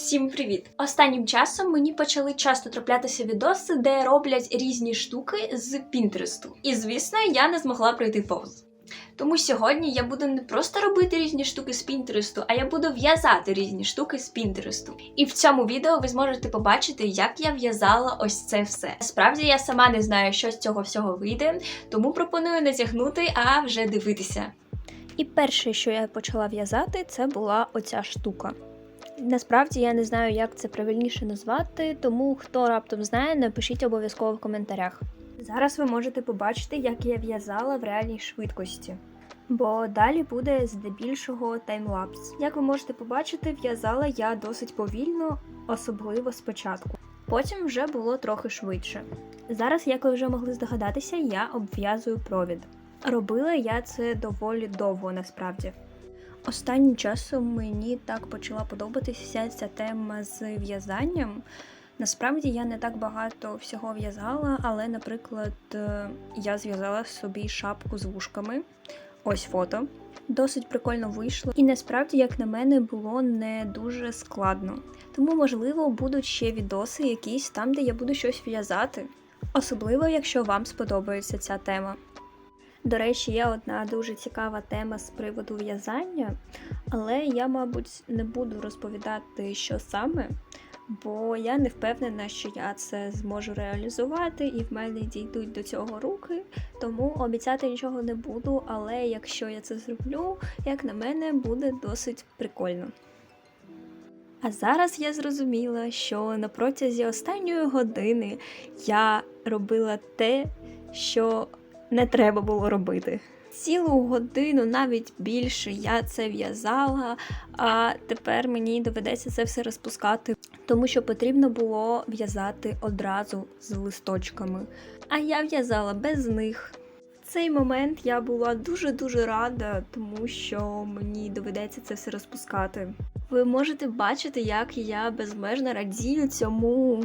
Всім привіт! Останнім часом мені почали часто траплятися відоси, де роблять різні штуки з Пінтересту. І звісно, я не змогла пройти повз. Тому сьогодні я буду не просто робити різні штуки з Пінтересту, а я буду в'язати різні штуки з Пінтересту. І в цьому відео ви зможете побачити, як я в'язала ось це все. Справді я сама не знаю, що з цього всього вийде, тому пропоную не тягнути, а вже дивитися. І перше, що я почала в'язати, це була оця штука. Насправді я не знаю, як це правильніше назвати, тому хто раптом знає, напишіть обов'язково в коментарях. Зараз ви можете побачити, як я в'язала в реальній швидкості. Бо далі буде здебільшого таймлапс. Як ви можете побачити, в'язала я досить повільно, особливо спочатку. Потім вже було трохи швидше. Зараз, як ви вже могли здогадатися, я обв'язую провід. Робила я це доволі довго насправді. Останнім часом мені так почала подобатися вся ця тема з в'язанням. Насправді я не так багато всього в'язала, але, наприклад, е, я зв'язала собі шапку з вушками. Ось фото. Досить прикольно вийшло. І насправді, як на мене, було не дуже складно. Тому, можливо, будуть ще відоси якісь там, де я буду щось в'язати. Особливо, якщо вам сподобається ця тема. До речі, є одна дуже цікава тема з приводу в'язання, але я, мабуть, не буду розповідати, що саме, бо я не впевнена, що я це зможу реалізувати, і в мене дійдуть до цього руки, тому обіцяти нічого не буду. Але якщо я це зроблю, як на мене, буде досить прикольно. А зараз я зрозуміла, що на протязі останньої години я робила те, що не треба було робити. Цілу годину, навіть більше, я це в'язала, а тепер мені доведеться це все розпускати, тому що потрібно було в'язати одразу з листочками. А я в'язала без них. В цей момент я була дуже-дуже рада, тому що мені доведеться це все розпускати. Ви можете бачити, як я безмежно радію цьому.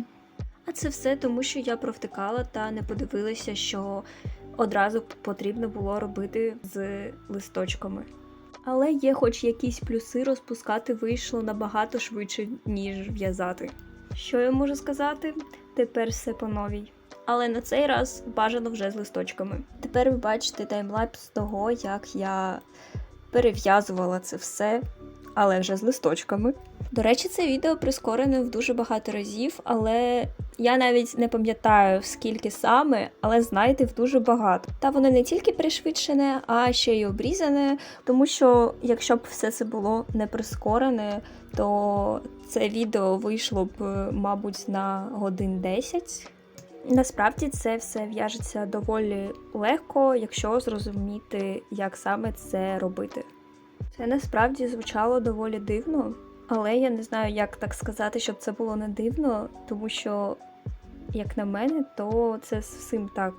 А це все тому, що я провтикала та не подивилася, що одразу потрібно було робити з листочками. Але є хоч якісь плюси, розпускати вийшло набагато швидше, ніж в'язати. Що я можу сказати? Тепер все по новій. Але на цей раз бажано вже з листочками. Тепер ви бачите таймлапс того, як я перев'язувала це все, але вже з листочками. До речі, це відео прискорене в дуже багато разів, але я навіть не пам'ятаю скільки саме, але знайте в дуже багато. Та воно не тільки пришвидшене, а ще й обрізане, тому що якщо б все це було не прискорене, то це відео вийшло б, мабуть, на годин 10. Насправді це все в'яжеться доволі легко, якщо зрозуміти, як саме це робити. Це насправді звучало доволі дивно, але я не знаю, як так сказати, щоб це було не дивно, тому що, як на мене, то це всім так.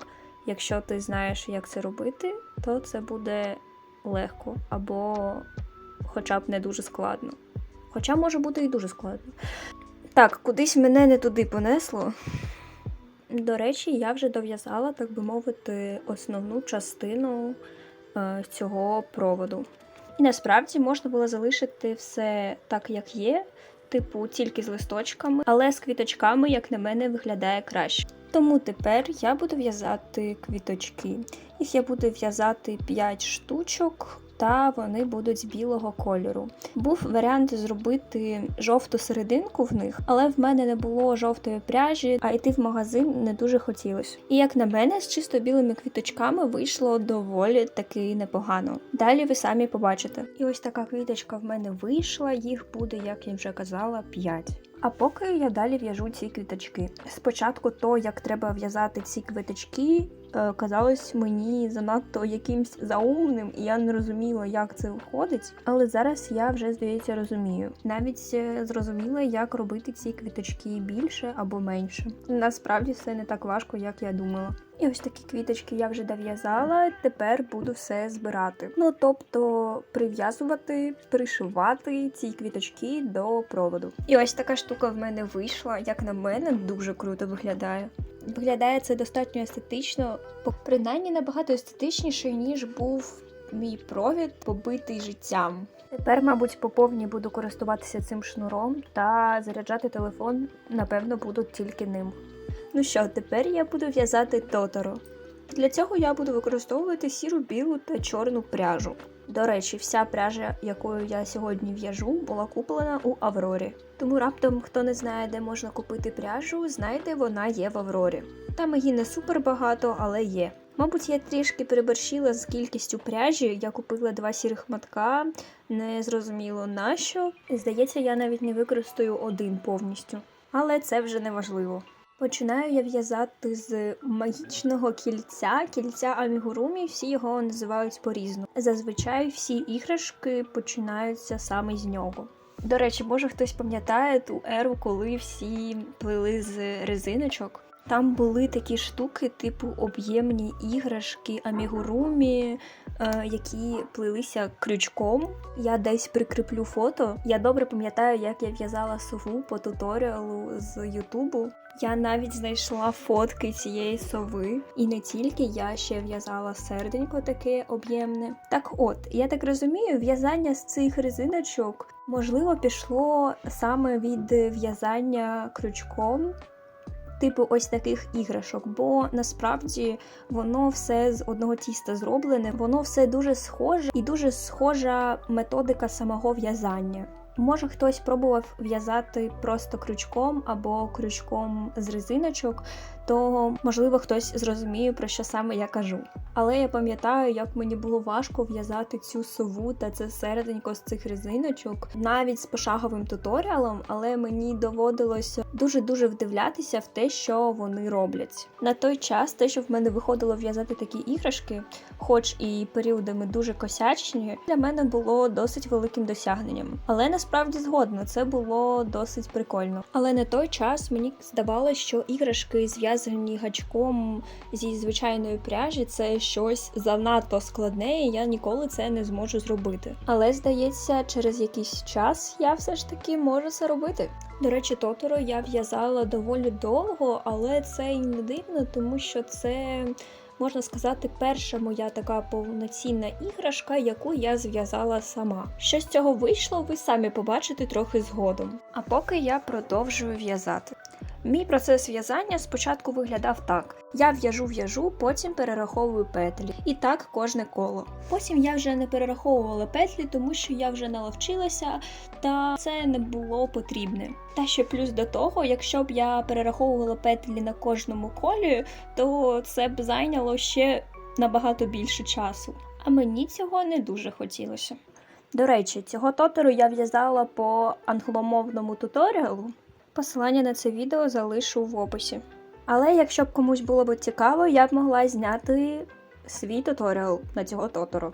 Якщо ти знаєш, як це робити, то це буде легко або хоча б не дуже складно. Хоча може бути і дуже складно. Так, кудись мене не туди понесло. До речі, я вже дов'язала, так би мовити, основну частину е, цього проводу. І насправді можна було залишити все так, як є, типу тільки з листочками, але з квіточками, як на мене, виглядає краще. Тому тепер я буду в'язати квіточки. Їх я буду в'язати 5 штучок. Та вони будуть з білого кольору. Був варіант зробити жовту серединку в них, але в мене не було жовтої пряжі, а йти в магазин не дуже хотілося. І як на мене, з чисто білими квіточками вийшло доволі таки непогано. Далі ви самі побачите. І ось така квіточка в мене вийшла, їх буде, як я вже казала, 5. А поки я далі в'яжу ці квіточки. Спочатку то, як треба в'язати ці квіточки, казалось мені занадто якимсь заумним, і я не розуміла, як це виходить. Але зараз я вже здається розумію. Навіть е, зрозуміла, як робити ці квіточки більше або менше. Насправді все не так важко, як я думала. І ось такі квіточки я вже дов'язала, тепер буду все збирати. Ну тобто прив'язувати, пришивати ці квіточки до проводу. І ось така штука в мене вийшла, як на мене, дуже круто виглядає. Виглядає це достатньо естетично, принаймні набагато естетичніше, ніж був мій провід побитий життям. Тепер, мабуть, по повній буду користуватися цим шнуром та заряджати телефон, напевно, буду тільки ним. Ну що, тепер я буду в'язати тоторо. Для цього я буду використовувати сіру, білу та чорну пряжу. До речі, вся пряжа, якою я сьогодні в'яжу, була куплена у Аврорі. Тому раптом, хто не знає, де можна купити пряжу, знайте, вона є в Аврорі. Там її не супер багато, але є. Мабуть, я трішки переборщила з кількістю пряжі. Я купила два сірих матка, не зрозуміло на що. Здається, я навіть не використаю один повністю. Але це вже не важливо. Починаю я в'язати з магічного кільця, кільця амігурумі, всі його називають по-різному. Зазвичай всі іграшки починаються саме з нього. До речі, може хтось пам'ятає ту еру, коли всі плели з резиночок. Там були такі штуки, типу об'ємні іграшки амігурумі, е, які плелися крючком. Я десь прикріплю фото. Я добре пам'ятаю, як я в'язала сову по туторіалу з Ютубу. Я навіть знайшла фотки цієї сови, і не тільки я ще в'язала серденько таке об'ємне. Так от, я так розумію, в'язання з цих резиночок можливо пішло саме від в'язання крючком. Типу ось таких іграшок, бо насправді воно все з одного тіста зроблене, воно все дуже схоже і дуже схожа методика самого в'язання. Може, хтось пробував в'язати просто крючком або крючком з резиночок, то можливо хтось зрозуміє, про що саме я кажу. Але я пам'ятаю, як мені було важко в'язати цю сову та це середенько з цих резиночок, навіть з пошаговим туторіалом, але мені доводилося дуже-дуже вдивлятися в те, що вони роблять. На той час те, що в мене виходило в'язати такі іграшки, хоч і періодами дуже косячні, для мене було досить великим досягненням. Але насправді згодно це було досить прикольно. Але на той час мені здавалося, що іграшки зв'язані гачком зі звичайної пряжі це щось занадто складне, і я ніколи це не зможу зробити. Але здається, через якийсь час я все ж таки можу це робити. До речі, Тоторо я в'язала доволі довго, але це і не дивно, тому що це. Можна сказати, перша моя така повноцінна іграшка, яку я зв'язала сама. Що з цього вийшло, ви самі побачите трохи згодом. А поки я продовжую в'язати. Мій процес в'язання спочатку виглядав так: я в'яжу в'яжу, потім перераховую петлі. І так кожне коло. Потім я вже не перераховувала петлі, тому що я вже наловчилася, та це не було потрібне. Та ще плюс до того, якщо б я перераховувала петлі на кожному колі, то це б зайняло ще набагато більше часу. А мені цього не дуже хотілося. До речі, цього тотору я в'язала по англомовному туторіалу. Посилання на це відео залишу в описі. Але якщо б комусь було б цікаво, я б могла зняти свій туторіал на цього тотору.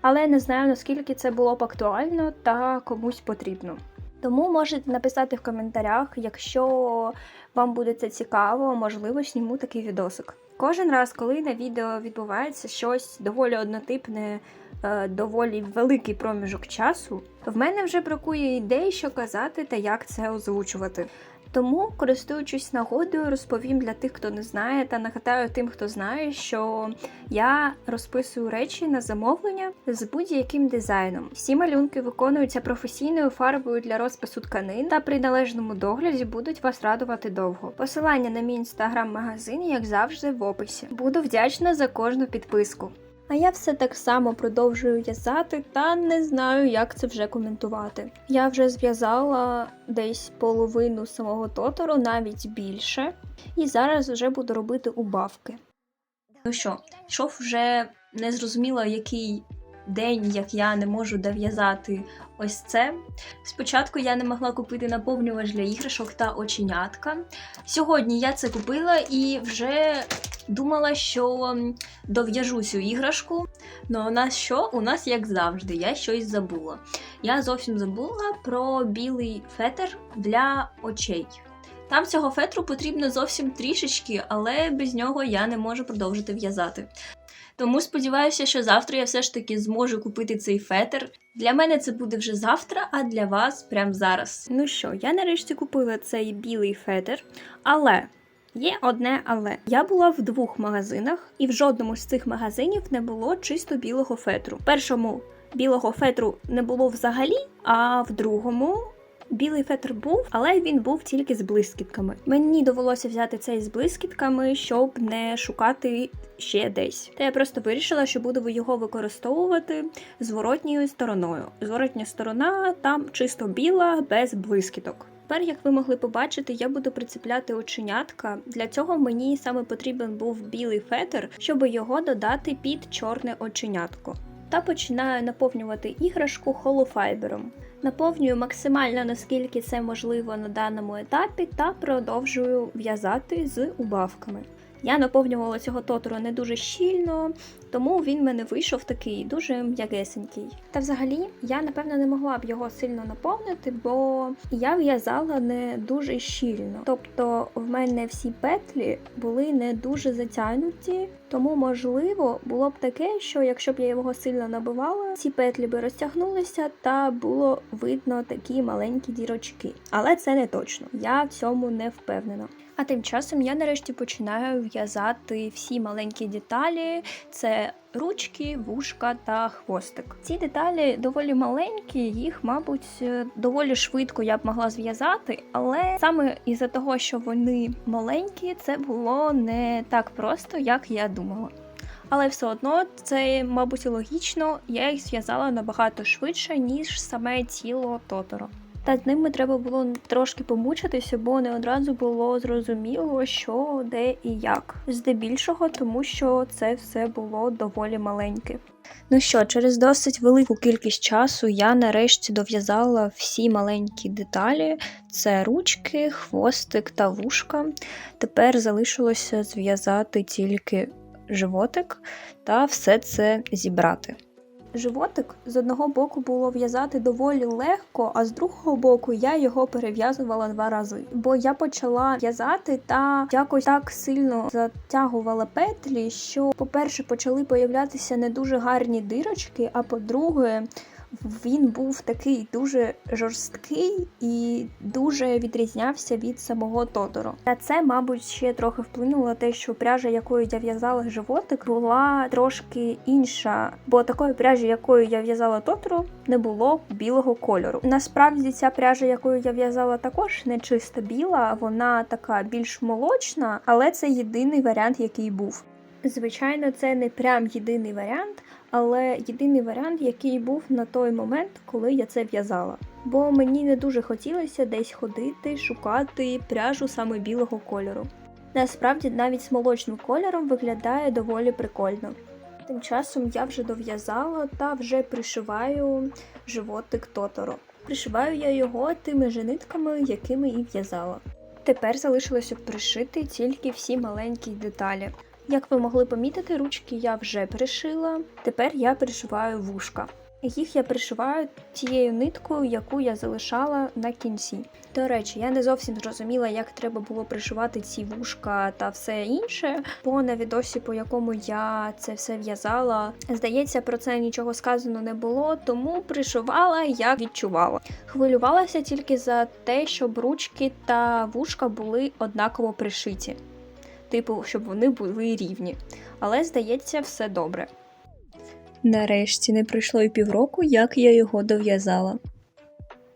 Але я не знаю, наскільки це було б актуально та комусь потрібно. Тому можете написати в коментарях, якщо вам буде це цікаво, можливо, зніму такий відосик. Кожен раз, коли на відео відбувається щось доволі однотипне, доволі великий проміжок часу, в мене вже бракує ідей, що казати та як це озвучувати. Тому, користуючись нагодою, розповім для тих, хто не знає, та нагадаю тим, хто знає, що я розписую речі на замовлення з будь-яким дизайном. Всі малюнки виконуються професійною фарбою для розпису тканин та при належному догляді будуть вас радувати довго. Посилання на мій інстаграм-магазин, як завжди, в описі. Буду вдячна за кожну підписку. А я все так само продовжую в'язати та не знаю, як це вже коментувати. Я вже зв'язала десь половину самого тотору, навіть більше, і зараз вже буду робити убавки. Ну що, шов вже не зрозуміло, який день, як я не можу дов'язати ось це. Спочатку я не могла купити наповнювач для іграшок та оченятка. Сьогодні я це купила і вже думала, що дов'яжу цю іграшку. Ну у нас що? У нас як завжди, я щось забула. Я зовсім забула про білий фетр для очей. Там цього фетру потрібно зовсім трішечки, але без нього я не можу продовжити в'язати. Тому сподіваюся, що завтра я все ж таки зможу купити цей фетр. Для мене це буде вже завтра, а для вас прямо зараз. Ну що, я нарешті купила цей білий фетр, але Є одне але я була в двох магазинах, і в жодному з цих магазинів не було чисто білого фетру. В першому білого фетру не було взагалі, а в другому. Білий фетр був, але він був тільки з блискітками. Мені довелося взяти цей з блискітками, щоб не шукати ще десь. Та я просто вирішила, що буду його використовувати зворотньою стороною. Зворотня сторона там чисто біла, без блискіток. Тепер, як ви могли побачити, я буду прицепляти оченятка. Для цього мені саме потрібен був білий фетр, щоб його додати під чорне оченятко. Та починаю наповнювати іграшку холофайбером. Наповнюю максимально наскільки це можливо на даному етапі, та продовжую в'язати з убавками. Я наповнювала цього тотору не дуже щільно, тому він мене вийшов такий дуже м'ягесенький. Та взагалі я напевно не могла б його сильно наповнити, бо я в'язала не дуже щільно. Тобто в мене всі петлі були не дуже затягнуті, тому можливо було б таке, що якщо б я його сильно набивала, ці петлі би розтягнулися та було видно такі маленькі дірочки. Але це не точно. Я в цьому не впевнена. А тим часом я нарешті починаю в'язати всі маленькі деталі: це ручки, вушка та хвостик. Ці деталі доволі маленькі, їх, мабуть, е, доволі швидко я б могла зв'язати, але саме із-за того, що вони маленькі, це було не так просто, як я думала. Але все одно це, мабуть, логічно, я їх зв'язала набагато швидше, ніж саме тіло Тоторо. Та з ними треба було трошки помучитися, бо не одразу було зрозуміло, що де і як. Здебільшого, тому що це все було доволі маленьке. Ну що, через досить велику кількість часу я нарешті дов'язала всі маленькі деталі: це ручки, хвостик та вушка. Тепер залишилося зв'язати тільки животик та все це зібрати. Животик з одного боку було в'язати доволі легко, а з другого боку я його перев'язувала два рази. Бо я почала в'язати та якось так сильно затягувала петлі, що, по-перше, почали появлятися не дуже гарні дирочки, а по-друге, він був такий дуже жорсткий і дуже відрізнявся від самого Тоторо. Та це, мабуть, ще трохи вплинуло те, що пряжа, якою я в'язала животик, була трошки інша, бо такої пряжі, якою я в'язала Тоторо, не було білого кольору. Насправді, ця пряжа, якою я в'язала, також не чисто біла, вона така більш молочна, але це єдиний варіант, який був. Звичайно, це не прям єдиний варіант, але єдиний варіант, який був на той момент, коли я це в'язала. Бо мені не дуже хотілося десь ходити, шукати пряжу саме білого кольору. Насправді, навіть з молочним кольором виглядає доволі прикольно. Тим часом я вже дов'язала та вже пришиваю животик Тоторо. Пришиваю я його тими же нитками, якими і в'язала. Тепер залишилося пришити тільки всі маленькі деталі. Як ви могли помітити, ручки я вже пришила. Тепер я пришиваю вушка. Їх я пришиваю тією ниткою, яку я залишала на кінці. До речі, я не зовсім зрозуміла, як треба було пришивати ці вушка та все інше. Бо на відосі, по якому я це все в'язала, здається, про це нічого сказано не було, тому пришивала, як відчувала. Хвилювалася тільки за те, щоб ручки та вушка були однаково пришиті типу, щоб вони були рівні. Але здається, все добре. Нарешті не пройшло і півроку, як я його дов'язала.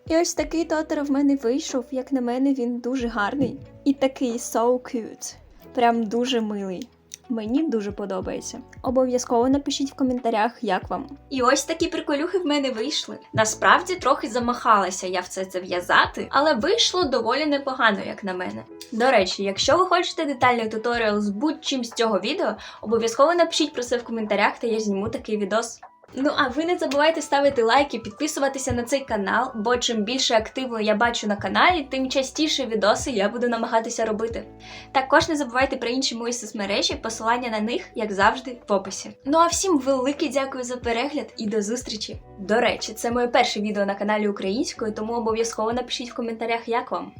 І ось такий тотер в мене вийшов, як на мене, він дуже гарний. І такий so cute. Прям дуже милий. Мені дуже подобається. Обов'язково напишіть в коментарях, як вам. І ось такі приколюхи в мене вийшли. Насправді трохи замахалася я все це в'язати, але вийшло доволі непогано, як на мене. До речі, якщо ви хочете детальний туторіал з будь-чим з цього відео, обов'язково напишіть про це в коментарях, та я зніму такий відос. Ну а ви не забувайте ставити лайки, підписуватися на цей канал, бо чим більше активно я бачу на каналі, тим частіше відоси я буду намагатися робити. Також не забувайте про інші мої соцмережі, посилання на них, як завжди, в описі. Ну а всім велике дякую за перегляд і до зустрічі! До речі, це моє перше відео на каналі українською, тому обов'язково напишіть в коментарях, як вам.